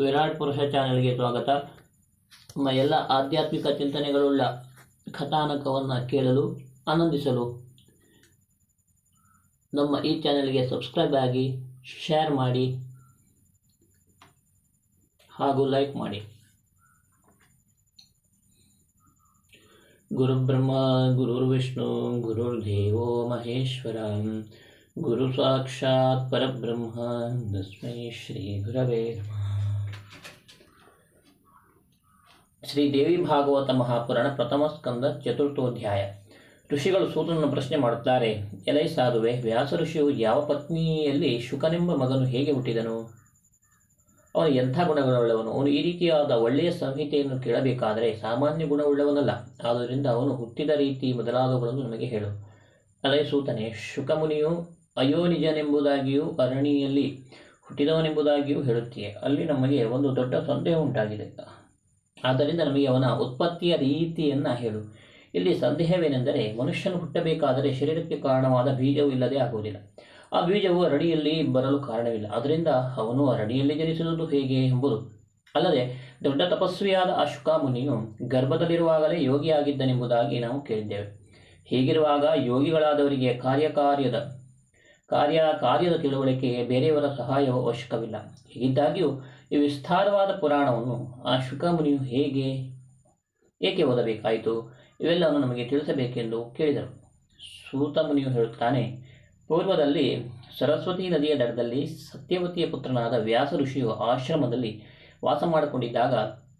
ವಿರಾಟ್ ಪುರುಷ ಚಾನೆಲ್ಗೆ ಸ್ವಾಗತ. ನಮ್ಮ ಎಲ್ಲ ಆಧ್ಯಾತ್ಮಿಕ ಚಿಂತನೆಗಳುಳ್ಳ ಕಥಾನಕವನ್ನು ಕೇಳಲು, ಆನಂದಿಸಲು ನಮ್ಮ ಈ ಚಾನೆಲ್ಗೆ ಸಬ್ಸ್ಕ್ರೈಬ್ ಆಗಿ, ಶೇರ್ ಮಾಡಿ ಹಾಗೂ ಲೈಕ್ ಮಾಡಿ. ಗುರುಬ್ರಹ್ಮ ಗುರುರ್ವಿಷ್ಣು ಗುರುರ್ದೇವೋ ಮಹೇಶ್ವರ, ಗುರು ಸಾಕ್ಷಾತ್ ಪರಬ್ರಹ್ಮ, ತಸ್ಮೈ ಶ್ರೀ ಗುರವೇ ನಮಃ. ಶ್ರೀ ದೇವಿ ಭಾಗವತ ಮಹಾಪುರಾಣ ಪ್ರಥಮ ಸ್ಕಂದ ಚತುರ್ಥೋಧ್ಯಾಯ. ಋಷಿಗಳು ಸೂತನನ್ನು ಪ್ರಶ್ನೆ ಮಾಡುತ್ತಾರೆ, ಎಲೈ ಸಾಧುವೆ, ವ್ಯಾಸ ಋಷಿಯು ಯಾವ ಪತ್ನಿಯಲ್ಲಿ ಶುಕನೆಂಬ ಮಗನು ಹೇಗೆ ಹುಟ್ಟಿದನು? ಅವನು ಎಂಥ ಗುಣಗಳುಳ್ಳವನು? ಅವನು ಈ ರೀತಿಯಾದ ಒಳ್ಳೆಯ ಸಂಹಿತೆಯನ್ನು ಕೇಳಬೇಕಾದರೆ ಸಾಮಾನ್ಯ ಗುಣವುಳ್ಳವನಲ್ಲ. ಆದ್ದರಿಂದ ಅವನು ಹುಟ್ಟಿದ ರೀತಿ ಮೊದಲಾದವುಗಳನ್ನು ನಮಗೆ ಹೇಳು. ಅಲೈ ಸೂತನೆ, ಶುಕಮುನಿಯು ಅಯೋನಿಜನೆಂಬುದಾಗಿಯೂ ಅರಣಿಯಲ್ಲಿ ಹುಟ್ಟಿದವನೆಂಬುದಾಗಿಯೂ ಹೇಳುತ್ತೀಯ. ಅಲ್ಲಿ ನಮಗೆ ಒಂದು ದೊಡ್ಡ ಸಂದೇಹ ಉಂಟಾಗಿದೆ. ಆದ್ದರಿಂದ ನಮಗೆ ಅವನ ಉತ್ಪತ್ತಿಯ ರೀತಿಯನ್ನು ಹೇಳು. ಇಲ್ಲಿ ಸಂದೇಹವೇನೆಂದರೆ ಮನುಷ್ಯನು ಹುಟ್ಟಬೇಕಾದರೆ ಶರೀರಕ್ಕೆ ಕಾರಣವಾದ ಬೀಜವು ಇಲ್ಲದೆ ಆಗುವುದಿಲ್ಲ. ಆ ಬೀಜವು ಅರಡಿಯಲ್ಲಿ ಬರಲು ಕಾರಣವಿಲ್ಲ. ಅದರಿಂದ ಅವನು ಅರಡಿಯಲ್ಲಿ ಜನಿಸುವುದು ಹೇಗೆ ಎಂಬುದು. ಅಲ್ಲದೆ ದೊಡ್ಡ ತಪಸ್ವಿಯಾದ ಆ ಶುಕಾಮುನಿಯು ಗರ್ಭದಲ್ಲಿರುವಾಗಲೇ ಯೋಗಿಯಾಗಿದ್ದನೆಂಬುದಾಗಿ ನಾವು ಕೇಳಿದ್ದೇವೆ. ಹೀಗಿರುವಾಗ ಯೋಗಿಗಳಾದವರಿಗೆ ಕಾರ್ಯಕಾರ್ಯದ ಕಾರ್ಯ ಕಾರ್ಯದ ತಿಳುವಳಿಕೆಗೆ ಬೇರೆಯವರ ಸಹಾಯವು ಅವಶ್ಯಕವಿಲ್ಲ. ಹೀಗಿದ್ದಾಗ್ಯೂ ಈ ವಿಸ್ತಾರವಾದ ಪುರಾಣವನ್ನು ಆ ಶುಕಮುನಿಯು ಹೇಗೆ, ಏಕೆ ಓದಬೇಕಾಯಿತು? ಇವೆಲ್ಲವನ್ನು ನಮಗೆ ತಿಳಿಸಬೇಕೆಂದು ಕೇಳಿದರು. ಸೂತಮುನಿಯು ಹೇಳುತ್ತಾನೆ, ಪೂರ್ವದಲ್ಲಿ ಸರಸ್ವತಿ ನದಿಯ ದಡದಲ್ಲಿ ಸತ್ಯವತಿಯ ಪುತ್ರನಾದ ವ್ಯಾಸ ಋಷಿಯು ಆಶ್ರಮದಲ್ಲಿ ವಾಸ ಮಾಡಿಕೊಂಡಿದ್ದಾಗ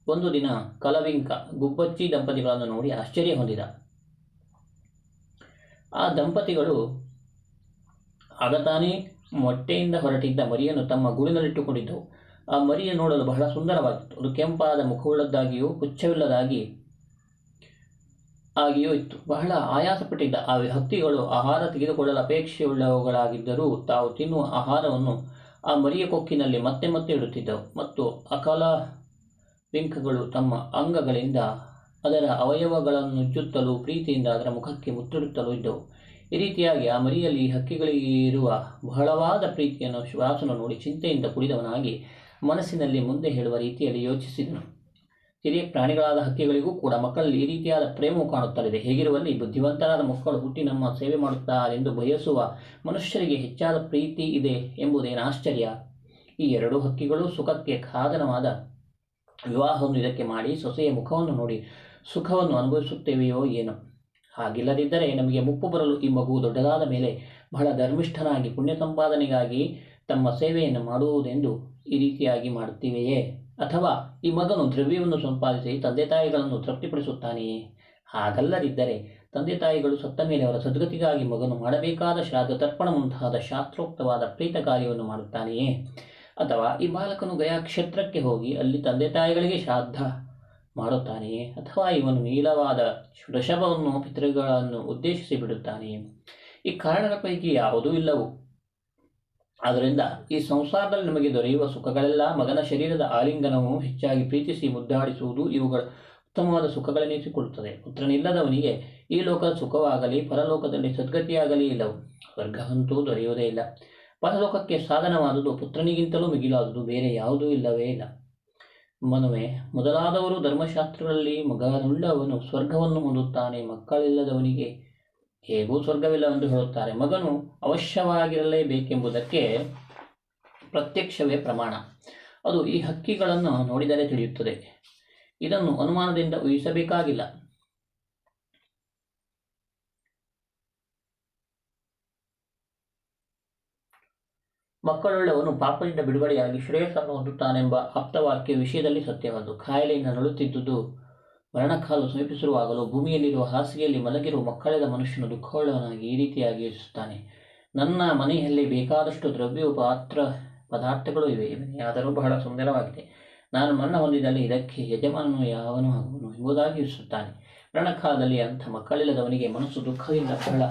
ಒಂದು ದಿನ ಕಲವಿಂಕ ಗುಬ್ಬಚ್ಚಿ ದಂಪತಿಗಳನ್ನು ನೋಡಿ ಆಶ್ಚರ್ಯ ಹೊಂದಿದ. ಆ ದಂಪತಿಗಳು ಆಗತಾನೇ ಮೊಟ್ಟೆಯಿಂದ ಹೊರಟಿದ್ದ ಮರಿಯನ್ನು ತಮ್ಮ ಗೂಡಿನಲ್ಲಿಟ್ಟುಕೊಂಡಿದ್ದವು. ಆ ಮರಿಯ ನೋಡಲು ಬಹಳ ಸುಂದರವಾಗಿತ್ತು. ಅದು ಕೆಂಪಾದ ಮುಖವುಳ್ಳದ್ದಾಗಿಯೂ ಪುಚ್ಛವಿಲ್ಲದಾಗಿ ಆಗಿಯೂ ಇತ್ತು. ಬಹಳ ಆಯಾಸಪಟ್ಟಿದ್ದ ಆ ಹಕ್ಕಿಗಳು ಆಹಾರ ತೆಗೆದುಕೊಳ್ಳಲು ಅಪೇಕ್ಷೆಯುಳ್ಳವುಗಳಾಗಿದ್ದರೂ ತಾವು ತಿನ್ನುವ ಆಹಾರವನ್ನು ಆ ಮರಿಯ ಕೊಕ್ಕಿನಲ್ಲಿ ಮತ್ತೆ ಮತ್ತೆ ಇಡುತ್ತಿದ್ದವು. ಮತ್ತು ಅಕಲ ಪಿಂಕಗಳು ತಮ್ಮ ಅಂಗಗಳಿಂದ ಅದರ ಅವಯವಗಳನ್ನು ಉಜ್ಜುತ್ತಲೂ ಪ್ರೀತಿಯಿಂದ ಅದರ ಮುಖಕ್ಕೆ ಮುತ್ತಿಡುತ್ತಲೂ ಇದ್ದವು. ಈ ರೀತಿಯಾಗಿ ಆ ಮರಿಯಲ್ಲಿ ಹಕ್ಕಿಗಳಿಗಿರುವ ಬಹಳವಾದ ಪ್ರೀತಿಯನ್ನು ಶ್ವಾಸನು ನೋಡಿ ಚಿಂತೆಯಿಂದ ಕುಡಿದವನಾಗಿ ಮನಸ್ಸಿನಲ್ಲಿ ಮುಂದೆ ಹೇಳುವ ರೀತಿಯಲ್ಲಿ ಯೋಚಿಸಿದನು. ಹಿರಿಯ ಪ್ರಾಣಿಗಳಾದ ಹಕ್ಕಿಗಳಿಗೂ ಕೂಡ ಮಕ್ಕಳಲ್ಲಿ ಈ ರೀತಿಯಾದ ಪ್ರೇಮವು ಕಾಣುತ್ತಲಿದೆ. ಹೇಗಿರುವಲ್ಲಿ ಬುದ್ಧಿವಂತರಾದ ಮಕ್ಕಳು ಹುಟ್ಟಿ ನಮ್ಮ ಸೇವೆ ಮಾಡುತ್ತಾರೆಂದು ಬಯಸುವ ಮನುಷ್ಯರಿಗೆ ಹೆಚ್ಚಾದ ಪ್ರೀತಿ ಇದೆ ಎಂಬುದೇನು ಆಶ್ಚರ್ಯ? ಈ ಎರಡು ಹಕ್ಕಿಗಳು ಸುಖಕ್ಕೆ ಸಾಧನವಾದ ವಿವಾಹವನ್ನು ಇದಕ್ಕೆ ಮಾಡಿ ಸೊಸೆಯ ಮುಖವನ್ನು ನೋಡಿ ಸುಖವನ್ನು ಅನುಭವಿಸುತ್ತೇವೆಯೋ ಏನೋ. ಹಾಗಿಲ್ಲದಿದ್ದರೆ ನಮಗೆ ಮುಪ್ಪು ಬರಲು ಈ ಮಗು ದೊಡ್ಡದಾದ ಮೇಲೆ ಬಹಳ ಧರ್ಮಿಷ್ಠನಾಗಿ ಪುಣ್ಯ ಸಂಪಾದನೆಗಾಗಿ ತಮ್ಮ ಸೇವೆಯನ್ನು ಮಾಡುವುದೆಂದು ಈ ರೀತಿಯಾಗಿ ಮಾಡುತ್ತಿವೆಯೇ? ಅಥವಾ ಈ ಮಗನು ದ್ರವ್ಯವನ್ನು ಸಂಪಾದಿಸಿ ತಂದೆ ತಾಯಿಗಳನ್ನು ತೃಪ್ತಿಪಡಿಸುತ್ತಾನೆಯೇ? ಹಾಗಲ್ಲದಿದ್ದರೆ ತಂದೆ ತಾಯಿಗಳು ಸತ್ತ ಮೇಲೆ ಅವರ ಸದ್ಗತಿಗಾಗಿ ಮಗನು ಮಾಡಬೇಕಾದ ಶ್ರಾದ್ದ ತರ್ಪಣ ಮುಂತಾದ ಶಾಸ್ತ್ರೋಕ್ತವಾದ ಪ್ರೀತ ಕಾರ್ಯವನ್ನು ಮಾಡುತ್ತಾನೆಯೇ? ಅಥವಾ ಈ ಬಾಲಕನು ಗಯಾ ಕ್ಷೇತ್ರಕ್ಕೆ ಹೋಗಿ ಅಲ್ಲಿ ತಂದೆ ತಾಯಿಗಳಿಗೆ ಶ್ರಾದ್ದ ಮಾಡುತ್ತಾನೆಯೇ? ಅಥವಾ ಇವನು ನೀಲವಾದ ವೃಷಭವನ್ನು ಪಿತೃಗಳನ್ನು ಉದ್ದೇಶಿಸಿ ಬಿಡುತ್ತಾನೆಯೇ? ಈ ಕಾರಣಗಳ ಪೈಕಿ ಯಾವುದೂ ಇಲ್ಲವು. ಆದ್ದರಿಂದ ಈ ಸಂಸಾರದಲ್ಲಿ ನಿಮಗೆ ದೊರೆಯುವ ಸುಖಗಳೆಲ್ಲ ಮಗನ ಶರೀರದ ಆಲಿಂಗನವು ಹೆಚ್ಚಾಗಿ ಪ್ರೀತಿಸಿ ಮುದ್ದಾಡಿಸುವುದು ಇವುಗಳ ಉತ್ತಮವಾದ ಸುಖಗಳೆನಿಸಿಕೊಳ್ಳುತ್ತದೆ ಪುತ್ರನಿಲ್ಲದವನಿಗೆ ಈ ಲೋಕದ ಸುಖವಾಗಲಿ, ಪರಲೋಕದಲ್ಲಿ ಸದ್ಗತಿಯಾಗಲಿ ಇಲ್ಲವು? ಸ್ವರ್ಗವಂತೂ ದೊರೆಯುವುದೇ ಇಲ್ಲ. ಪರಲೋಕಕ್ಕೆ ಸಾಧನವಾದುದು ಪುತ್ರನಿಗಿಂತಲೂ ಮಿಗಿಲಾದುದು ಬೇರೆ ಯಾವುದೂ ಇಲ್ಲವೇ ಇಲ್ಲ. ಮನುವೆ, ಮೊದಲಾದವರು ಧರ್ಮಶಾಸ್ತ್ರಗಳಲ್ಲಿ ಮಗನುಳ್ಳವನು ಸ್ವರ್ಗವನ್ನು ಹೊಂದುತ್ತಾನೆ, ಮಕ್ಕಳಿಲ್ಲದವನಿಗೆ ಹೇಗೂ ಸ್ವರ್ಗವಿಲ್ಲವೆಂದು ಹೇಳುತ್ತಾರೆ. ಮಗನು ಅವಶ್ಯವಾಗಿರಲೇಬೇಕೆಂಬುದಕ್ಕೆ ಪ್ರತ್ಯಕ್ಷವೇ ಪ್ರಮಾಣ. ಅದು ಈ ಹಕ್ಕಿಗಳನ್ನು ನೋಡಿದರೆ ತಿಳಿಯುತ್ತದೆ. ಇದನ್ನು ಅನುಮಾನದಿಂದ ಊಹಿಸಬೇಕಾಗಿಲ್ಲ. ಮಕ್ಕಳುಳ್ಳವನು ಪಾಪದಿಂದ ಬಿಡುಗಡೆಯಾಗಿ ಶ್ರೇಯಸ್ಸನ್ನು ಹೊಂದುತ್ತಾನೆಂಬ ಆಪ್ತವಾಕ್ಯ ವಿಷಯದಲ್ಲಿ ಸತ್ಯವಾದು ಖಾಯಿಲೆಯಿಂದ ನಳುತ್ತಿದ್ದುದು ಮರಣಕಾಲು ಸಮೀಪಿಸಿರುವಾಗಲೂ ಭೂಮಿಯಲ್ಲಿರುವ ಹಾಸಿಗೆಯಲ್ಲಿ ಮಲಗಿರುವ ಮಕ್ಕಳದ ಮನುಷ್ಯನು ದುಃಖವುಳ್ಳವನಾಗಿ ಈ ರೀತಿಯಾಗಿ ಯೋಚಿಸುತ್ತಾನೆ. ನನ್ನ ಮನೆಯಲ್ಲಿ ಬೇಕಾದಷ್ಟು ದ್ರವ್ಯವು ಪಾತ್ರ ಪದಾರ್ಥಗಳು ಇವೆ. ಆದರೂ ಬಹಳ ಸುಂದರವಾಗಿದೆ. ನಾನು ಮರಣ ಹೊಂದಿದಲ್ಲಿ ಇದಕ್ಕೆ ಯಜಮಾನನು ಯಾವನು ಆಗುವನು ಎಂಬುದಾಗಿ ಯೋಚಿಸುತ್ತಾನೆ. ಮರಣಕಾಲದಲ್ಲಿ ಅಂಥ ಮಕ್ಕಳಿಲ್ಲದವನಿಗೆ ಮನಸ್ಸು ದುಃಖದಿಂದ ಬಹಳ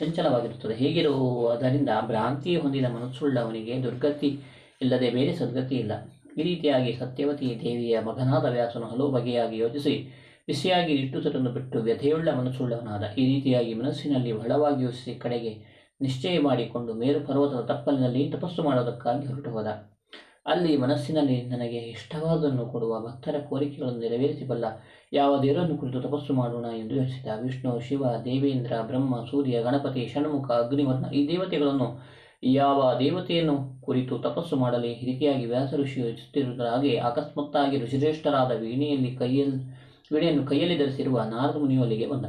ಚಂಚಲವಾಗಿರುತ್ತದೆ. ಹೇಗಿರುವುದರಿಂದ ಭ್ರಾಂತಿ ಹೊಂದಿದ ಮನಸ್ಸುಳ್ಳವನಿಗೆ ದುರ್ಗತಿ ಇಲ್ಲದೆ ಬೇರೆ ಸದ್ಗತಿ ಇಲ್ಲ ಈ ರೀತಿಯಾಗಿ ಸತ್ಯವತಿ ದೇವಿಯ ಮಗನಾದ ವ್ಯಾಸನು ಹಲವು ಬಗೆಯಾಗಿ ಯೋಚಿಸಿ, ಬಿಸಿಯಾಗಿ ನಿಟ್ಟುಸರನ್ನು ಬಿಟ್ಟು ವ್ಯಥೆಯುಳ್ಳ ಮನಸ್ಸುಳ್ಳವನಾದ, ಈ ರೀತಿಯಾಗಿ ಮನಸ್ಸಿನಲ್ಲಿ ಬಹಳವಾಗಿ ಯೋಚಿಸಿ ಕಡೆಗೆ ನಿಶ್ಚಯ ಮಾಡಿಕೊಂಡು ಮೇರು ಪರ್ವತದ ತಪ್ಪಲಿನಲ್ಲಿ ತಪಸ್ಸು ಮಾಡೋದಕ್ಕಾಗಿ ಹೊರಟು ಹೋದ ಅಲ್ಲಿ ಮನಸ್ಸಿನಲ್ಲಿ ನನಗೆ ಇಷ್ಟವಾದನ್ನು ಕೊಡುವ ಭಕ್ತರ ಕೋರಿಕೆಗಳನ್ನು ನೆರವೇರಿಸಬಲ್ಲ ಯಾವ ದೇವರನ್ನು ಕುರಿತು ತಪಸ್ಸು ಮಾಡೋಣ ಎಂದು ಯೋಚಿಸಿದ ವಿಷ್ಣು, ಶಿವ, ದೇವೇಂದ್ರ, ಬ್ರಹ್ಮ, ಸೂರ್ಯ, ಗಣಪತಿ, ಷಣ್ಮುಖ, ಅಗ್ನಿವರ್ಣ ಈ ದೇವತೆಗಳನ್ನು ಯಾವ ದೇವತೆಯನ್ನು ಕುರಿತು ತಪಸ್ಸು ಮಾಡಲಿ, ಹಿರಿಕೆಯಾಗಿ ವ್ಯಾಸ ಋಷಿ ಯೋಚಿಸುತ್ತಿರುವುದರ ಹಾಗೆ ಅಕಸ್ಮಾತ್ತಾಗಿ ಋಷಿಶ್ರೇಷ್ಠರಾದ ವೀಣೆಯಲ್ಲಿ ಕೈಯಲ್ಲಿ, ವೀಣೆಯನ್ನು ಕೈಯಲ್ಲಿ ಧರಿಸಿರುವ ನಾರದ ಮುನಿಯೊಲಿಗೆ ಬಂದ.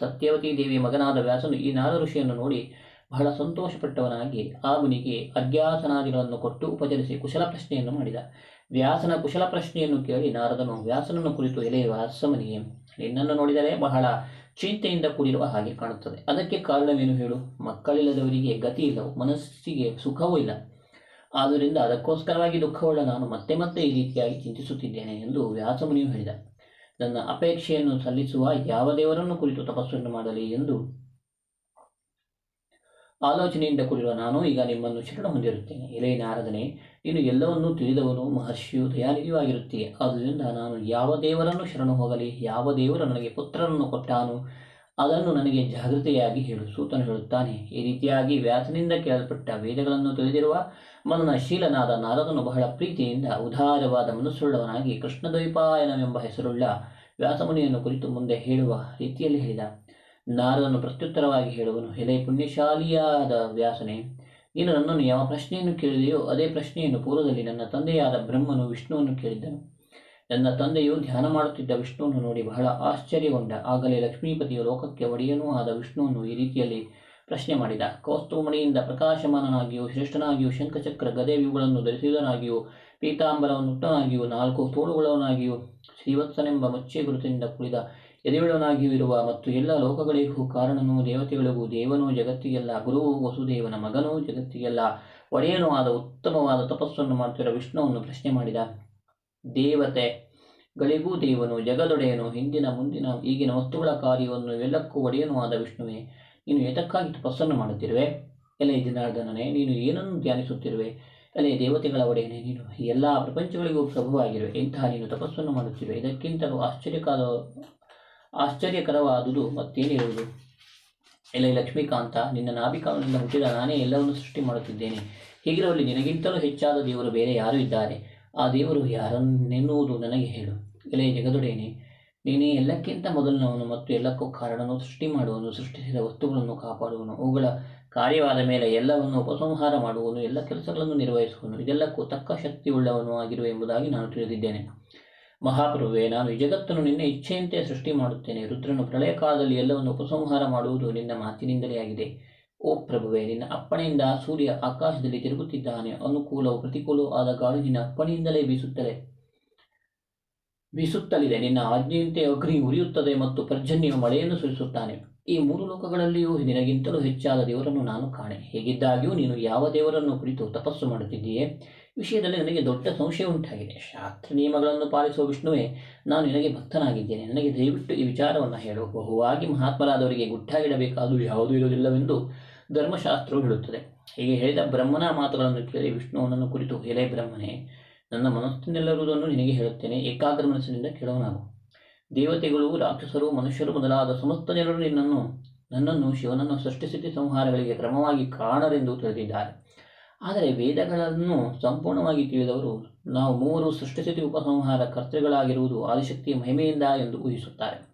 ಸತ್ಯವತಿ ದೇವಿಯ ಮಗನಾದ ವ್ಯಾಸನು ಈ ನಾರದ ಋಷಿಯನ್ನು ನೋಡಿ ಬಹಳ ಸಂತೋಷಪಟ್ಟವನಾಗಿ ಆ ಮುನಿಗೆ ಅಜ್ಞಾಸನಾದಿಗಳನ್ನು ಕೊಟ್ಟು ಉಪಚರಿಸಿ ಕುಶಲ ಪ್ರಶ್ನೆಯನ್ನು ಮಾಡಿದ. ವ್ಯಾಸನ ಕುಶಲ ಪ್ರಶ್ನೆಯನ್ನು ಕೇಳಿ ನಾರದನು, ವ್ಯಾಸನನ್ನು ಕುರಿತು ಎಲೆ ವ್ಯಾಸಮನಿಗೆ ನಿನ್ನನ್ನು ನೋಡಿದರೆ ಬಹಳ ಚಿಂತೆಯಿಂದ ಕೂಡಿರುವ ಹಾಗೆ ಕಾಣುತ್ತದೆ. ಅದಕ್ಕೆ ಕಾರಣವೇನು ಹೇಳು? ಮಕ್ಕಳಿಲ್ಲದವರಿಗೆ ಗತಿ ಇಲ್ಲವು? ಮನಸ್ಸಿಗೆ ಸುಖವೂ ಇಲ್ಲ. ಆದ್ದರಿಂದ ಅದಕ್ಕೋಸ್ಕರವಾಗಿ ದುಃಖವುಳ್ಳ ನಾನು ಮತ್ತೆ ಮತ್ತೆ ಈ ರೀತಿಯಾಗಿ ಚಿಂತಿಸುತ್ತಿದ್ದೇನೆ ಎಂದು ವ್ಯಾಸಮುನಿಯು ಹೇಳಿದ. ನನ್ನ ಅಪೇಕ್ಷೆಯನ್ನು ಸಲ್ಲಿಸುವ ಯಾವ ದೇವರನ್ನು ಕುರಿತು ತಪಸ್ಸನ್ನು ಮಾಡಲಿ ಎಂದು ಆಲೋಚನೆಯಿಂದ ಕೂಡಿರುವ ನಾನು ಈಗ ನಿಮ್ಮನ್ನು ಶರಣ ಹೊಂದಿರುತ್ತೇನೆ. ಇಲೇ ನಾರದನೆ ನೀನು ಎಲ್ಲವನ್ನೂ ತಿಳಿದವನು, ಮಹರ್ಷಿಯು ದಯಾನಿಧಿಯೂ ಆಗಿರುತ್ತೀಯ ಆದ್ದರಿಂದ ನಾನು ಯಾವ ದೇವರನ್ನು ಶರಣು ಹೋಗಲಿ, ಯಾವ ದೇವರು ನನಗೆ ಪುತ್ರನನ್ನು ಕೊಟ್ಟಾನು, ಅದನ್ನು ನನಗೆ ಜಾಗೃತೆಯಾಗಿ ಹೇಳು. ಸೂತನು ಹೇಳುತ್ತಾನೆ, ಈ ರೀತಿಯಾಗಿ ವ್ಯಾಸನಿಂದ ಕೇಳಲ್ಪಟ್ಟ ವೇದಗಳನ್ನು ತಿಳಿದಿರುವ ಮನನಶೀಲನಾದ ನಾರದನು ಬಹಳ ಪ್ರೀತಿಯಿಂದ ಉದಾರವಾದ ಮನಸ್ಸುಳ್ಳವನಾಗಿ ಕೃಷ್ಣದ್ವೈಪಾಯನವೆಂಬ ಹೆಸರುಳ್ಳ ವ್ಯಾಸಮುನಿಯನ್ನು ಕುರಿತು ಮುಂದೆ ಹೇಳುವ ರೀತಿಯಲ್ಲಿ ಹೇಳಿದ. ನಾರದನು ಪ್ರತ್ಯುತ್ತರವಾಗಿ ಹೇಳುವನು, ಎಲೆ ಪುಣ್ಯಶಾಲಿಯಾದ ವ್ಯಾಸನೆ, ನೀನು ನನ್ನನ್ನು ಯಾವ ಪ್ರಶ್ನೆಯನ್ನು ಕೇಳಿದೆಯೋ ಅದೇ ಪ್ರಶ್ನೆಯನ್ನು ಪೂರ್ವದಲ್ಲಿ ನನ್ನ ತಂದೆಯಾದ ಬ್ರಹ್ಮನು ವಿಷ್ಣುವನ್ನು ಕೇಳಿದ್ದನು ನನ್ನ ತಂದೆಯು ಧ್ಯಾನ ಮಾಡುತ್ತಿದ್ದ ವಿಷ್ಣುವನ್ನು ನೋಡಿ ಬಹಳ ಆಶ್ಚರ್ಯಗೊಂಡ. ಆಗಲೇ ಲಕ್ಷ್ಮೀಪತಿಯು ಲೋಕಕ್ಕೆ ಒಡೆಯನೂ ಆದ ವಿಷ್ಣುವನ್ನು ಈ ರೀತಿಯಲ್ಲಿ ಪ್ರಶ್ನೆ ಮಾಡಿದ. ಕೌಸ್ತುಮಣಿಯಿಂದ ಪ್ರಕಾಶಮಾನನಾಗಿಯೂ ಶ್ರೇಷ್ಠನಾಗಿಯೂ ಶಂಖಚಕ್ರ ಗದೆ ಇವುಗಳನ್ನು ಧರಿಸಿದನಾಗಿಯೂ ಪೀತಾಂಬರವನ್ನುಟ್ಟನಾಗಿಯೂ ನಾಲ್ಕು ತೋಳುಗಳವನಾಗಿಯೂ ಶ್ರೀವತ್ಸನೆಂಬ ಮಚ್ಚೆ ಗುರುತಿನಿಂದ ಕುಳಿದ ಎದೆಯುಳ್ಳವನಾಗಿಯೂ ಇರುವ ಮತ್ತು ಎಲ್ಲ ಲೋಕಗಳಿಗೂ ಕಾರಣನೂ ದೇವತೆಗಳಿಗೂ ದೇವನು ಜಗತ್ತಿಗೆಲ್ಲ, ಗುರುವು ವಸುದೇವನ ಮಗನೂ ಜಗತ್ತಿಗೆಲ್ಲ, ಒಡೆಯನೂ ಆದ ಉತ್ತಮವಾದ ತಪಸ್ಸನ್ನು ಮಾಡುತ್ತಿರುವ ವಿಷ್ಣುವನ್ನು ಪ್ರಶ್ನೆ ಮಾಡಿದ, ದೇವತೆಗಳಿಗೂ ದೇವನು ಜಗದೊಡೆಯನು, ಹಿಂದಿನ ಮುಂದಿನ ಈಗಿನ ವಸ್ತುಗಳ ಕಾರ್ಯವನ್ನು ಎಲ್ಲಕ್ಕೂ ಒಡೆಯನೂ ಆದ ವಿಷ್ಣುವೇ, ನೀನು ಏತಕ್ಕಾಗಿ ತಪಸ್ಸನ್ನು ಮಾಡುತ್ತಿರುವೆ? ಎಲೆ ಜನಾರ್ದನನೇ, ನೀನು ಏನನ್ನು ಧ್ಯಾನಿಸುತ್ತಿರುವೆ? ಎಲೆ ದೇವತೆಗಳ ಒಡೆಯನೇ, ನೀನು ಎಲ್ಲ ಪ್ರಪಂಚಗಳಿಗೂ ಪ್ರಭುವಾಗಿರುವೆ, ಇಂತಹ ನೀನು ತಪಸ್ಸನ್ನು ಮಾಡುತ್ತಿರುವೆ, ಇದಕ್ಕಿಂತಲೂ ಆಶ್ಚರ್ಯಕಾದ ಆಶ್ಚರ್ಯಕರವಾದುದು ಮತ್ತೇನಿರುವುದು ಎಲೆ ಲಕ್ಷ್ಮೀಕಾಂತ, ನಿನ್ನ ನಾಭಿಕಾಂತದಿಂದ ಹುಟ್ಟಿದ ನಾನೇ ಎಲ್ಲವನ್ನು ಸೃಷ್ಟಿ ಮಾಡುತ್ತಿದ್ದೇನೆ. ಹೀಗಿರುವಲ್ಲಿ ನಿನಗಿಂತಲೂ ಹೆಚ್ಚಾದ ದೇವರು ಬೇರೆ ಯಾರು ಇದ್ದಾರೆ? ಆ ದೇವರು ಯಾರನ್ನೆನ್ನುವುದು ನನಗೆ ಹೇಳು. ಎಲೆ ಜಗದೊಡೆಯನೇ, ನೀನೇ ಎಲ್ಲಕ್ಕಿಂತ ಮೊದಲನವನು ಮತ್ತು ಎಲ್ಲಕ್ಕೂ ಕಾರಣನು. ಸೃಷ್ಟಿ ಮಾಡುವನು, ಸೃಷ್ಟಿಸಿದ ವಸ್ತುಗಳನ್ನು ಕಾಪಾಡುವನು. ಅವುಗಳ ಕಾರ್ಯವಾದ ಮೇಲೆ ಎಲ್ಲವನ್ನು ಉಪಸಂಹಾರ ಮಾಡುವನು. ಎಲ್ಲ ಕೆಲಸಗಳನ್ನು ನಿರ್ವಹಿಸುವನು. ಇದೆಲ್ಲಕ್ಕೂ ತಕ್ಕ ಶಕ್ತಿಯುಳ್ಳವನು ಆಗಿರುವ ಎಂಬುದಾಗಿ ನಾನು ತಿಳಿದಿದ್ದೇನೆ. ಮಹಾಪ್ರಭುವೇ ನಾನು ಜಗತ್ತನ್ನು ನಿನ್ನ ಇಚ್ಛೆಯಂತೆ ಸೃಷ್ಟಿ ಮಾಡುತ್ತೇನೆ. ರುದ್ರನು ಪ್ರಳಯ ಕಾಲದಲ್ಲಿ ಎಲ್ಲವನ್ನು ಉಪಸಂಹಾರ ಮಾಡುವುದು ನಿನ್ನ ಮಾತಿನಿಂದಲೇ ಆಗಿದೆ. ಓ ಪ್ರಭುವೇ, ನಿನ್ನ ಅಪ್ಪಣೆಯಿಂದ ಸೂರ್ಯ ಆಕಾಶದಲ್ಲಿ ತಿರುಗುತ್ತಿದ್ದಾನೆ. ಅನುಕೂಲವು ಪ್ರತಿಕೂಲವೂ ಆದ ಗಾಳಿ ನಿನ್ನ ಅಪ್ಪಣೆಯಿಂದಲೇ ಬೀಸುತ್ತದೆ ಬೀಸುತ್ತಲಿದೆ. ನಿನ್ನ ಆಜ್ಞೆಯಂತೆ ಅಗ್ನಿ ಉರಿಯುತ್ತದೆ ಮತ್ತು ಪರ್ಜನ್ಯ ಮಳೆಯನ್ನು ಸುರಿಸುತ್ತಾನೆ. ಈ ಮೂರು ಲೋಕಗಳಲ್ಲಿಯೂ ನಿನಗಿಂತಲೂ ಹೆಚ್ಚಾದ ದೇವರನ್ನು ನಾನು ಕಾಣೆ. ಹೇಗಿದ್ದಾಗ್ಯೂ ನೀನು ಯಾವ ದೇವರನ್ನು ಕುರಿತು ತಪಸ್ಸು ಮಾಡುತ್ತಿದ್ದೀಯೇ? ವಿಷಯದಲ್ಲಿ ನನಗೆ ದೊಡ್ಡ ಸಂಶಯ ಉಂಟಾಗಿದೆ. ಶಾಸ್ತ್ರ ನಿಯಮಗಳನ್ನು ಪಾಲಿಸುವ ವಿಷ್ಣುವೇ ನಾನು ನಿನಗೆ ಭಕ್ತನಾಗಿದ್ದೇನೆ. ನನಗೆ ದಯವಿಟ್ಟು ಈ ವಿಚಾರವನ್ನು ಹೇಳು. ಬಹುವಾಗಿ ಮಹಾತ್ಮರಾದವರಿಗೆ ಗುಟ್ಟಾಗಿಡಬೇಕಾದರೂ ಯಾವುದೂ ಇರುವುದಿಲ್ಲವೆಂದು ಧರ್ಮಶಾಸ್ತ್ರವು ಹೇಳುತ್ತದೆ. ಹೀಗೆ ಹೇಳಿದ ಬ್ರಹ್ಮನ ಮಾತುಗಳನ್ನು ಕೇಳಿ ವಿಷ್ಣುವನನ್ನು ಕುರಿತು ಹೇಳೇ ಬ್ರಹ್ಮನೇ, ನನ್ನ ಮನಸ್ಸಿನಲ್ಲಿರುವುದನ್ನು ನಿನಗೆ ಹೇಳುತ್ತೇನೆ. ಏಕಾಗ್ರ ಮನಸ್ಸಿನಿಂದ ಕೇಳೋನಾಗು ದೇವತೆಗಳು, ರಾಕ್ಷಸರು, ಮನುಷ್ಯರು ಮೊದಲಾದ ಸಮಸ್ತ ಜನರು ನಿನ್ನನ್ನು, ನನ್ನನ್ನು ಶಿವನನ್ನು ಸೃಷ್ಟಿಸಿದ್ದ ಸಂಹಾರಗಳಿಗೆ ಕ್ರಮವಾಗಿ ಕಾರಣರೆಂದು ತಿಳಿದಿದ್ದಾರೆ. ಆದರೆ ವೇದಗಳನ್ನು ಸಂಪೂರ್ಣವಾಗಿ ತಿಳಿದವರು ನಾವು ಮೂವರು ಸೃಷ್ಟಿಸಿತಿ ಉಪಸಂಹಾರ ಕರ್ತೃಗಳಾಗಿರುವುದು ಆದಿಶಕ್ತಿಯ ಮಹಿಮೆಯಿಂದ ಎಂದು ಊಹಿಸುತ್ತಾರೆ.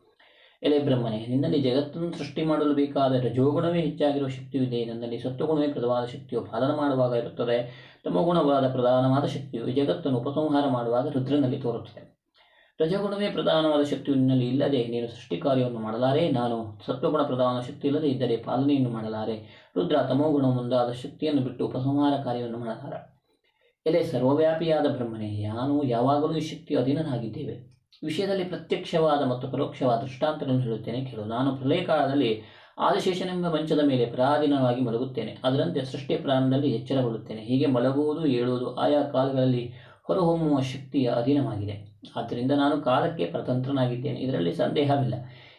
ಎಲೆ ಬ್ರಹ್ಮನೇ, ನಿನ್ನಲ್ಲಿ ಜಗತ್ತನ್ನು ಸೃಷ್ಟಿ ಮಾಡಲು ಬೇಕಾದ ರಜೋಗುಣವೇ ಹೆಚ್ಚಾಗಿರುವ ಶಕ್ತಿಯಿದೆ ನನ್ನಲ್ಲಿ ಸತ್ವಗುಣವೇ ಪ್ರಧಾನ ಶಕ್ತಿಯು ಪಾಲನ ಮಾಡುವಾಗ ಇರುತ್ತದೆ. ತಮೋಗುಣವಾದ ಪ್ರಧಾನವಾದ ಶಕ್ತಿಯು ಜಗತ್ತನ್ನು ಉಪಸಂಹಾರ ಮಾಡುವಾಗ ರುದ್ರನಲ್ಲಿ ತೋರುತ್ತದೆ. ರಜಗುಣವೇ ಪ್ರಧಾನವಾದ ಶಕ್ತಿಯು ನಿನ್ನಲ್ಲಿ ಇಲ್ಲದೆ ನೀನು ಸೃಷ್ಟಿ ಕಾರ್ಯವನ್ನು ಮಾಡಲಾರೆ. ನಾನು ಸತ್ವಗುಣ ಪ್ರಧಾನ ಶಕ್ತಿ ಇಲ್ಲದೆ ಇದ್ದರೆ ಪಾಲನೆಯನ್ನು ಮಾಡಲಾರೆ. ರುದ್ರ ತಮೋಗುಣ ಮುಂದಾದ ಶಕ್ತಿಯನ್ನು ಬಿಟ್ಟು ಉಪಸಂಹಾರ ಕಾರ್ಯವನ್ನು ಮಾಡಲಾರ. ಎಲೆ ಸರ್ವವ್ಯಾಪಿಯಾದ ಬ್ರಹ್ಮನೇ ನಾನು ಯಾವಾಗಲೂ ಈ ಶಕ್ತಿಯ ಅಧೀನನಾಗಿದ್ದೇವೆ. ವಿಷಯದಲ್ಲಿ ಪ್ರತ್ಯಕ್ಷವಾದ ಮತ್ತು ಪರೋಕ್ಷವಾದ ದೃಷ್ಟಾಂತಗಳನ್ನು ಹೇಳುತ್ತೇನೆ. ಕೆಲವು ನಾನು ಪ್ರಲಯ ಕಾಲದಲ್ಲಿ ಆದಿಶೇಷನೆಂಬ ಮಂಚದ ಮೇಲೆ ಪರಾಧೀನವಾಗಿ ಮಲಗುತ್ತೇನೆ. ಅದರಂತೆ ಸೃಷ್ಟಿ ಪ್ರಾರಂಭದಲ್ಲಿ ಎಚ್ಚರಗೊಳ್ಳುತ್ತೇನೆ. ಹೀಗೆ ಮಲಗುವುದು, ಏಳುವುದು ಆಯಾ ಕಾಲಗಳಲ್ಲಿ ಹೊರಹೊಮ್ಮುವ ಶಕ್ತಿಯ ಅಧೀನವಾಗಿದೆ. ಆದ್ದರಿಂದ ನಾನು ಕಾಲಕ್ಕೆ ಪ್ರತಂತ್ರನಾಗಿದ್ದೇನೆ. ಇದರಲ್ಲಿ ಸಂದೇಹವಿಲ್ಲ.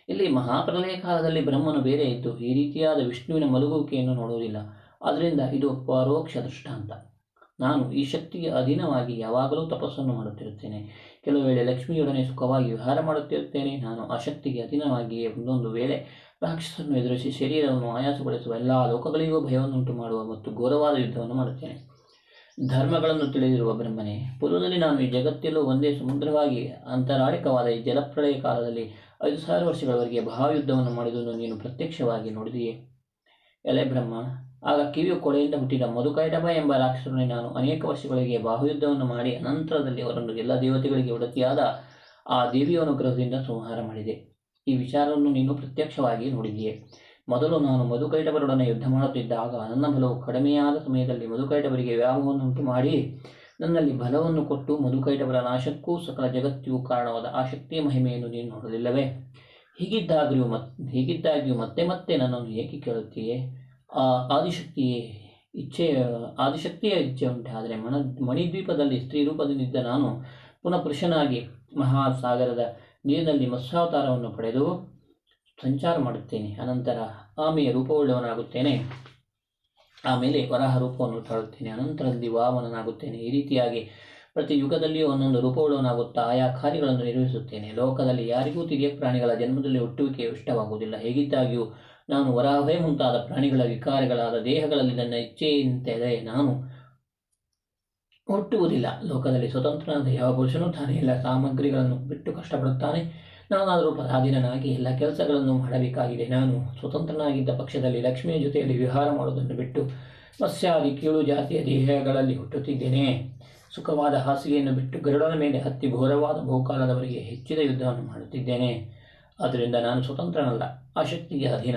ಇಲ್ಲಿ ಮಹಾಪ್ರಲಯ ಕಾಲದಲ್ಲಿ ಬ್ರಹ್ಮನು ಬೇರೆ ಇದ್ದು, ಈ ರೀತಿಯಾದ ವಿಷ್ಣುವಿನ ಮಲಗುವಿಕೆಯನ್ನು ನೋಡುವುದಿಲ್ಲ. ಆದ್ದರಿಂದ ಇದು ಪರೋಕ್ಷ ದೃಷ್ಟಾಂತ. ನಾನು ಈ ಶಕ್ತಿಗೆ ಅಧೀನವಾಗಿ ಯಾವಾಗಲೂ ತಪಸ್ಸನ್ನು ಮಾಡುತ್ತಿರುತ್ತೇನೆ. ಕೆಲವು ವೇಳೆ ಲಕ್ಷ್ಮಿಯೊಡನೆ ಸುಖವಾಗಿ ವಿಹಾರ ಮಾಡುತ್ತಿರುತ್ತೇನೆ. ನಾನು ಆ ಶಕ್ತಿಗೆ ಅಧೀನವಾಗಿಯೇ ಒಂದೊಂದು ವೇಳೆ ರಾಕ್ಷಸನ್ನು ಎದುರಿಸಿ ಶರೀರವನ್ನು ಆಯಾಸಗೊಳಿಸುವ ಎಲ್ಲ ಲೋಕಗಳಿಗೂ ಭಯವನ್ನುಂಟು ಮಾಡುವ ಮತ್ತು ಘೋರವಾದ ಯುದ್ಧವನ್ನು ಮಾಡುತ್ತೇನೆ. ಧರ್ಮಗಳನ್ನು ತಿಳಿದಿರುವ ಬ್ರಹ್ಮನೇ ಪೂರ್ವದಲ್ಲಿ ನಾನು ಈ ಜಗತ್ತಿಲ್ಲೂ ಒಂದೇ ಸಮುದ್ರವಾಗಿ ಅಂತರಾಳಿಕವಾದ ಈ ಜಲಪ್ರಳಯ ಕಾಲದಲ್ಲಿ ಐದು ಸಾವಿರ ವರ್ಷಗಳವರೆಗೆ ಮಹಾಯುದ್ಧವನ್ನು ಮಾಡಿದನ್ನು ನೀನು ಪ್ರತ್ಯಕ್ಷವಾಗಿ ನೋಡಿದೆಯೇ? ಎಲೆ ಬ್ರಹ್ಮ, ಆಗ ಕಿವಿಯು ಕೊಳೆಯಿಂದ ಹುಟ್ಟಿದ ಮಧುಕೈಟಭ ಎಂಬ ರಾಕ್ಷಸನೇ ನಾನು ಅನೇಕ ವರ್ಷಗಳಿಗೆ ಬಾಹುಯುದ್ಧವನ್ನು ಮಾಡಿ ಅನಂತರದಲ್ಲಿ ಅವರನ್ನು ಎಲ್ಲ ದೇವತೆಗಳಿಗೆ ಒಡತಿಯಾದ ಆ ದೇವಿಯ ಅನುಗ್ರಹದಿಂದ ಸಂಹಾರ ಮಾಡಿದೆ. ಈ ವಿಚಾರವನ್ನು ನೀನು ಪ್ರತ್ಯಕ್ಷವಾಗಿ ನೋಡಿದೆಯೇ ಮೊದಲು ನಾನು ಮಧುಕೈಟವರೊಡನೆ ಯುದ್ಧ ಮಾಡುತ್ತಿದ್ದಾಗ ನನ್ನ ಬಲವು ಕಡಿಮೆಯಾದ ಸಮಯದಲ್ಲಿ ಮಧುಕೈಟವರಿಗೆ ವ್ಯಾಮೋಹವನ್ನುಂಟು ಮಾಡಿ ನನ್ನಲ್ಲಿ ಬಲವನ್ನು ಕೊಟ್ಟು ಮಧುಕೈಟವರ ನಾಶಕ್ಕೂ ಸಕಲ ಜಗತ್ತಿಗೂ ಕಾರಣವಾದ ಆ ಶಕ್ತಿಯ ಮಹಿಮೆಯನ್ನು ನೀನು ನೋಡಲಿಲ್ಲವೇ? ಹೀಗಿದ್ದಾಗ್ಯೂ ಮತ್, ಹೀಗಿದ್ದಾಗಿಯೂ ಮತ್ತೆ ಮತ್ತೆ ನನ್ನನ್ನು ಏಕೆ ಕೇಳುತ್ತೀಯೇ? ಆ ಆದಿಶಕ್ತಿಯೇ ಇಚ್ಛೆ, ಆದಿಶಕ್ತಿಯ ಇಚ್ಛೆ ಉಂಟಾದರೆ ಮಣ ಮಣಿದ್ವೀಪದಲ್ಲಿ ಸ್ತ್ರೀ ರೂಪದಿಂದಿದ್ದ ನಾನು ಪುನಃ ಪುರುಷನಾಗಿ ಮಹಾಸಾಗರದ ನೀರಿನಲ್ಲಿ ಮತ್ಸ್ಯಾವತಾರವನ್ನು ಪಡೆದು ಸಂಚಾರ ಮಾಡುತ್ತೇನೆ. ಅನಂತರ ಆಮೆಯ ರೂಪವುಳ್ಳವನಾಗುತ್ತೇನೆ. ಆಮೇಲೆ ವರಾಹ ರೂಪವನ್ನು ತಾಳುತ್ತೇನೆ ಅನಂತರದಲ್ಲಿ ವಾಮನನಾಗುತ್ತೇನೆ. ಈ ರೀತಿಯಾಗಿ ಪ್ರತಿ ಯುಗದಲ್ಲಿಯೂ ಒಂದೊಂದು ರೂಪವುಳ್ಳವನಾಗುತ್ತಾ ಆಯಾ ಕಾರ್ಯಗಳನ್ನು ನಿರ್ವಹಿಸುತ್ತೇನೆ. ಲೋಕದಲ್ಲಿ ಯಾರಿಗೂ ತಿರಿಯ ಪ್ರಾಣಿಗಳ ಜನ್ಮದಲ್ಲಿ ಹುಟ್ಟುವಿಕೆಯು ಇಷ್ಟವಾಗುವುದಿಲ್ಲ. ಹೇಗಿದ್ದಾಗಿಯೂ ನಾನು ವರಾಹವೇ ಮುಂತಾದ ಪ್ರಾಣಿಗಳ ವಿಕಾರಗಳಾದ ದೇಹಗಳಲ್ಲಿ ನನ್ನ ಇಚ್ಛೆಯಂತೆ ನಾನು ಹುಟ್ಟುವುದಿಲ್ಲ ಲೋಕದಲ್ಲಿ ಸ್ವತಂತ್ರನಾದ ಯಾವ ಪುರುಷನೂ ತಾನೇ ಎಲ್ಲ ಸಾಮಗ್ರಿಗಳನ್ನು ಬಿಟ್ಟು ಕಷ್ಟಪಡುತ್ತಾನೆ. ನಾನಾದರೂ ಪರಾಧೀನನಾಗಿ ಎಲ್ಲ ಕೆಲಸಗಳನ್ನು ಮಾಡಬೇಕಾಗಿದೆ. ನಾನು ಸ್ವತಂತ್ರನಾಗಿದ್ದ ಪಕ್ಷದಲ್ಲಿ ಲಕ್ಷ್ಮಿಯ ಜೊತೆಯಲ್ಲಿ ವಿಹಾರ ಮಾಡುವುದನ್ನು ಬಿಟ್ಟು ಮತ್ಸ್ಯಾದಿ, ಕೀಳು ಜಾತಿಯ ದೇಹಗಳಲ್ಲಿ ಹುಟ್ಟುತ್ತಿದ್ದೇನೆ. ಸುಖವಾದ ಹಾಸಿಗೆಯನ್ನು ಬಿಟ್ಟು ಗರುಡನ ಮೇಲೆ ಹತ್ತಿ ಘೋರವಾದ ಬಹುಕಾಲದವರಿಗೆ ಹೆಚ್ಚಿದ ಯುದ್ಧವನ್ನು ಮಾಡುತ್ತಿದ್ದೇನೆ. ಆದ್ದರಿಂದ ನಾನು ಸ್ವತಂತ್ರನಲ್ಲ ಆ ಶಕ್ತಿಗೆ ಅಧೀನ.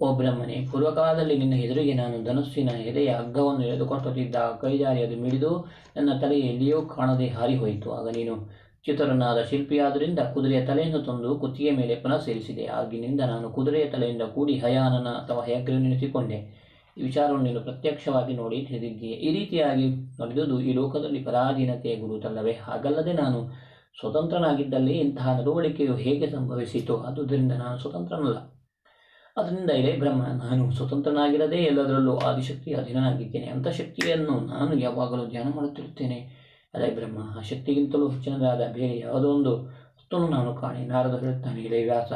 ಓ ಬ್ರಹ್ಮನೇ, ಪೂರ್ವಕಾಲದಲ್ಲಿ ನಿನ್ನ ಎದುರಿಗೆ ನಾನು ಧನಸ್ಸಿನ ಎದೆಯ ಹಗ್ಗವನ್ನು ಎಳೆದುಕೊಟ್ಟುತ್ತಿದ್ದ ಕೈಜಾರಿ ಅದು ಮಿಡಿದು ನನ್ನ ತಲೆಯ ಎಲ್ಲಿಯೂ ಕಾಣದೆ ಹಾರಿ ಹೋಯಿತು. ಆಗ ನೀನು ಚಿತ್ರನಾದ ಶಿಲ್ಪಿಯಾದ್ದರಿಂದ ಕುದುರೆಯ ತಲೆಯನ್ನು ತಂದು ಕುತ್ತಿಗೆ ಮೇಲೆ ಪುನಃ ಸೇರಿಸಿದೆ. ಆಗಿನಿಂದ ನಾನು ಕುದುರೆಯ ತಲೆಯಿಂದ ಕೂಡಿ ಹಯಾನನ ಅಥವಾ ಹಯಗ್ರನೆನಿಸಿಕೊಂಡೆ ಈ ವಿಚಾರವನ್ನು ನೀನು ಪ್ರತ್ಯಕ್ಷವಾಗಿ ನೋಡಿ ತಿಳಿದಿದ್ದೀಯೆ. ಈ ರೀತಿಯಾಗಿ ನಡೆದುದು ಈ ಲೋಕದಲ್ಲಿ ಪರಾಧೀನತೆಯ ಗುರುತಲ್ಲವೇ ಹಾಗಲ್ಲದೆ ನಾನು ಸ್ವತಂತ್ರನಾಗಿದ್ದಲ್ಲಿ ಇಂತಹ ನಡವಳಿಕೆಯು ಹೇಗೆ ಸಂಭವಿಸಿತು ಆದುದರಿಂದ ನಾನು ಸ್ವತಂತ್ರನಲ್ಲ. ಅದರಿಂದ ಇದೇ ಬ್ರಹ್ಮ, ನಾನು ಸ್ವತಂತ್ರನಾಗಿರದೇ ಎಲ್ಲದರಲ್ಲೂ ಆದಿಶಕ್ತಿ ಅಧೀನನಾಗಿದ್ದೇನೆ. ಅಂಥ ಶಕ್ತಿಯನ್ನು ನಾನು ಯಾವಾಗಲೂ ಧ್ಯಾನ ಮಾಡುತ್ತಿರುತ್ತೇನೆ. ಅದೇ ಬ್ರಹ್ಮ, ಆ ಶಕ್ತಿಗಿಂತಲೂ ಹೆಚ್ಚಿನದಾದ ಬೇರೆ ಯಾವುದೋ ಒಂದು ವಸ್ತುವನ್ನು ನಾನು ಕಾಣೆ. ನಾರದ ಹೇಳುತ್ತಾನೆ ವ್ಯಾಸ.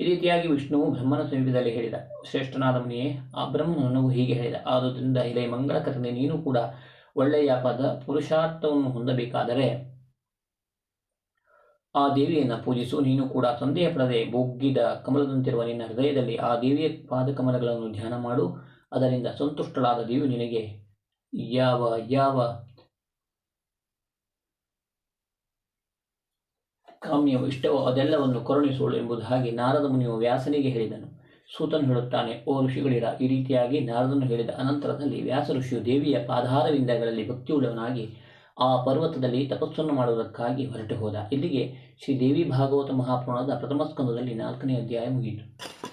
ಈ ರೀತಿಯಾಗಿ ವಿಷ್ಣುವು ಬ್ರಹ್ಮನ ಸಮೀಪದಲ್ಲಿ ಹೇಳಿದ. ಶ್ರೇಷ್ಠನಾದ ಮುನಿಯೇ, ಆ ಬ್ರಹ್ಮನು ಹೀಗೆ ಹೇಳಿದ. ಆದುದರಿಂದ ಇದೇ ಮಂಗಳಕರನೆ ನೀನು ಕೂಡ ಒಳ್ಳೆಯ ಪದ ಪುರುಷಾರ್ಥವನ್ನು ಹೊಂದಬೇಕಾದರೆ ಆ ದೇವಿಯನ್ನು ಪೂಜಿಸು. ನೀನು ಕೂಡ ತಂದೆಯ ಪಡೆದೆ ಬೊಗ್ಗಿದ ಕಮಲದಂತಿರುವ ನಿನ್ನ ಹೃದಯದಲ್ಲಿ ಆ ದೇವಿಯ ಪಾದಕಮಲಗಳನ್ನು ಧ್ಯಾನ ಮಾಡು. ಅದರಿಂದ ಸಂತುಷ್ಟಳಾದ ದೇವಿ ನಿನಗೆ ಯಾವ ಯಾವ ಕಾಮ್ಯವು ಇಷ್ಟವೋ ಅದೆಲ್ಲವನ್ನು ಕರುಣಿಸುವಳು ಎಂಬುದು ಹಾಗೆ ನಾರದ ಮುನಿಯು ವ್ಯಾಸನಿಗೆ ಹೇಳಿದನು. ಸೂತನು ಹೇಳುತ್ತಾನೆ, ಓ ಋಷಿಗಳಿರ, ಈ ರೀತಿಯಾಗಿ ನಾರದನು ಹೇಳಿದ ಅನಂತರದಲ್ಲಿ ವ್ಯಾಸ ಋಷಿಯು ದೇವಿಯ ಪಾದಾರವಿಂದಗಳಲ್ಲಿ ಭಕ್ತಿಯುಳ್ಳವನಾಗಿ ಆ ಪರ್ವತದಲ್ಲಿ ತಪಸ್ಸನ್ನು ಮಾಡುವುದಕ್ಕಾಗಿ ಹೊರಟು ಹೋದ. ಇಲ್ಲಿಗೆ ಶ್ರೀ ದೇವಿ ಭಾಗವತ ಮಹಾಪುರಾಣದ ಪ್ರಥಮ ಸ್ಕಂದದಲ್ಲಿ ನಾಲ್ಕನೇ ಅಧ್ಯಾಯ ಮುಗಿಯಿತು.